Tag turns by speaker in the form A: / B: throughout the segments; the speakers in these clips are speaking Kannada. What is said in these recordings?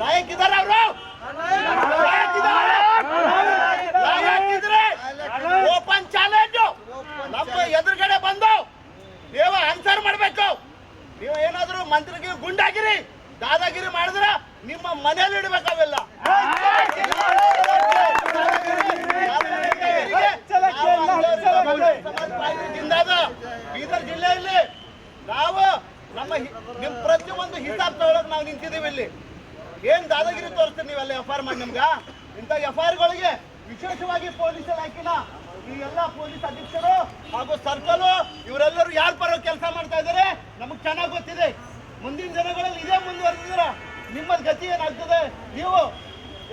A: ಲಾಯಕ್ ಅವರು? ಲಾಯಕ್ ಇದ್ರೆ? ಓಪನ್ ಚಾಲೆಂಜ್ ನಮ್ಮ ಎದುರುಗಡೆ ಬಂದು ನೀವು ಆನ್ಸರ್ ಮಾಡ್ಬೇಕು. ನೀವು ಏನಾದರೂ ಮಂತ್ರಿಗೆ ಗುಂಡಾಗಿರಿ, ದಾದಾಗಿರಿ ಮಾಡಿದ್ರೆ ನಿಮ್ಮ ಮನೆಯಲ್ಲಿ ಇಡ್ಬೇಕು ಅವೆಲ್ಲ. ಬೀದರ್ ಜಿಲ್ಲೆಯಲ್ಲಿ ನಾವು ನಮ್ಮ ನಿಮ್ ಪ್ರತಿಯೊಂದು ಹಿಸಾಬ್ ತಗೊಳಕ್ ನಾವು ನಿಂತಿದ್ದೀವಿ ಇಲ್ಲಿ. ಏನ್ ದಾದಾಗಿರಿ ತೋರಿಸ್ತೀರಿ ನೀವೆಲ್ಲ ಎಫ್ ಆರ್ ಮಾಡಿ ನಮ್ಗ? ಇಂಥ ಎಫ್ ಗಳಿಗೆ ವಿಶೇಷವಾಗಿ ಪೊಲೀಸ್ ಇಲಾಖೆನ, ಈ ಎಲ್ಲ ಪೊಲೀಸ್ ಅಧ್ಯಕ್ಷರು ಹಾಗೂ ಸರ್ಕಲ್ ಇವರೆಲ್ಲರೂ ಯಾರ ಪರ ಕೆಲಸ ಮಾಡ್ತಾ ಇದ್ದಾರೆ ನಮಗ್ ಚೆನ್ನಾಗಿ ಗೊತ್ತಿದೆ. ಮುಂದಿನ ದಿನಗಳಲ್ಲಿ ಇದೇ ಮುಂದುವರೆದಿದ್ರ ನಿಮ್ಮದ್ ಗತಿ ಏನಾಗ್ತದೆ? ನೀವು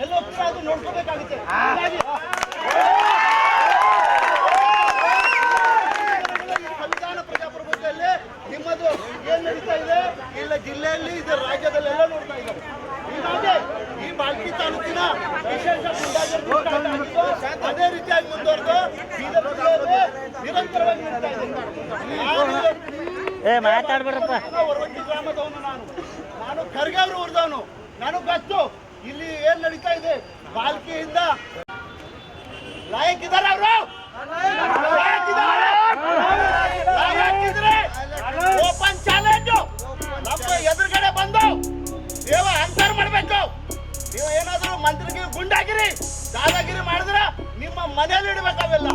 A: ಎಲ್ಲೋ ಅದು ನೋಡ್ಕೋಬೇಕಾಗುತ್ತೆ. ಸಂವಿಧಾನ ಪ್ರಜಾಪ್ರಭುತ್ವದಲ್ಲಿ ನಿಮ್ಮದು ಏನ್ ನಡೀತಾ ಇದೆ? ಇಲ್ಲ ಜಿಲ್ಲೆಯಲ್ಲಿ ಇದು ರಾಜ್ಯದಲ್ಲೆಲ್ಲ ನೋಡ್ತಾ ಇದ್ದಾರೆ ಹೀಗಾಗಿ ಈ ಬಾಲ್ಕಿ ತಾಲೂಕಿನ ವಿಶೇಷ ಗುಂಡಾಗರ್ದಿ start ಆಗಿದ್ದು, ಅದೇ ರೀತಿಯಾಗಿ ಮುಂದುವರೆದು ಬೀದರ್ ಜಿಲ್ಲೆಯಲ್ಲಿ ನಿರಂತರವಾಗಿ ನಡೀತಾ ಇದೆ ನಾನು
B: ಏ, ಮಾತಾಡ್ಬೇಡ್ರಪ್ಪ.
A: ಗ್ರಾಮದವನು ನಾನು ನಾನು ಖರ್ಗೆ ಅವರು ಊರ್ದವನು ಇಲ್ಲಿ ಏನ್ ನಡೀತಾ ಇದೆ? ಬಾಲ್ಕಿಯಿಂದ ಲಾಯಕ್ ಇದಾರ ಅವರು ಓಪನ್ ಚಾಲೆಂಜ್ ನಮ್ಮ ಎದುರುಗಡೆ ಬಂದು ನೀವು ಆನ್ಸರ್ ಮಾಡಬೇಕು. ನೀವು ಏನಾದ್ರು ಮಂತ್ರಿಗೆ ಗುಂಡಾಗಿರಿ, ದಾದಾಗಿರಿ ಮಾಡಿದ್ರ ನಿಮ್ಮ ಮನೇಲಿ ಅವೆಲ್ಲ.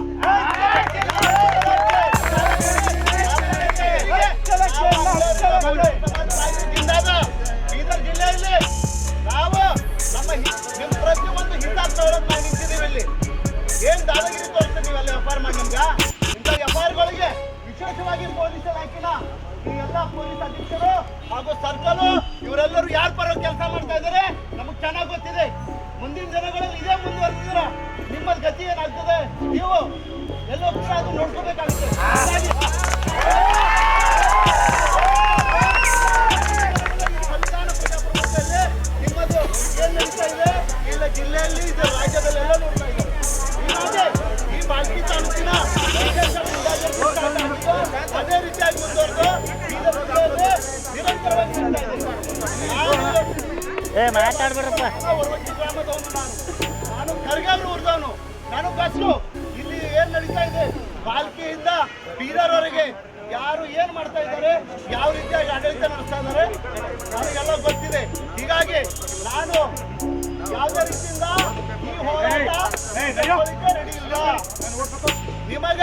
A: ಪೊಲೀಸ್ ಹಾಗೂ ಸರ್ಕಲ್, ಇವರೆಲ್ಲರೂ ಯಾರ ಪರ ಕೆಲಸ ಮಾಡ್ತಾ ಇದ್ದಾರೆ ನಮಗ್ ಚೆನ್ನಾಗಿ ಗೊತ್ತಿದೆ. ಮುಂದಿನ ದಿನಗಳಲ್ಲಿ ಇದೇ ಮುಂದುವರೆಸಿದ್ರ ನಿಮ್ಮ ಗತಿ ಏನಾಗ್ತದೆ? ನೀವು ಎಲ್ಲೋ ಕೂಡ ಅದು ನೋಡ್ಕೋಬೇಕಾಗುತ್ತೆ. ನಾನು
B: ಏ ಮಾತಾಡ್ಬೇಡ್ರಪ್ಪ.
A: ನಾನು ನಾನು ಊರ್ದವನು. ನನಗೆ ಗೊತ್ತು ಇಲ್ಲಿ ಏನ್ ನಡೀತಾ ಇದೆ? ಬಾಲ್ಕಿಯಿಂದ ಬೀದರ್ವರೆಗೆ ಯಾರು ಏನ್ ಮಾಡ್ತಾ ಇದ್ದಾರೆ? ಯಾವ ರೀತಿಯಾಗಿ ಆಡಳಿತ ನಡೆಸ್ತಾ ಇದ್ದಾರೆ? ನನಗೆಲ್ಲ ಗೊತ್ತಿದೆ. ಹೀಗಾಗಿ ನಾನು ಯಾವುದೇ ರೀತಿಯಿಂದ ಈ ಹೋರಾಟ ನಡೆಯಿಲ್ಲ ನಿಮಗ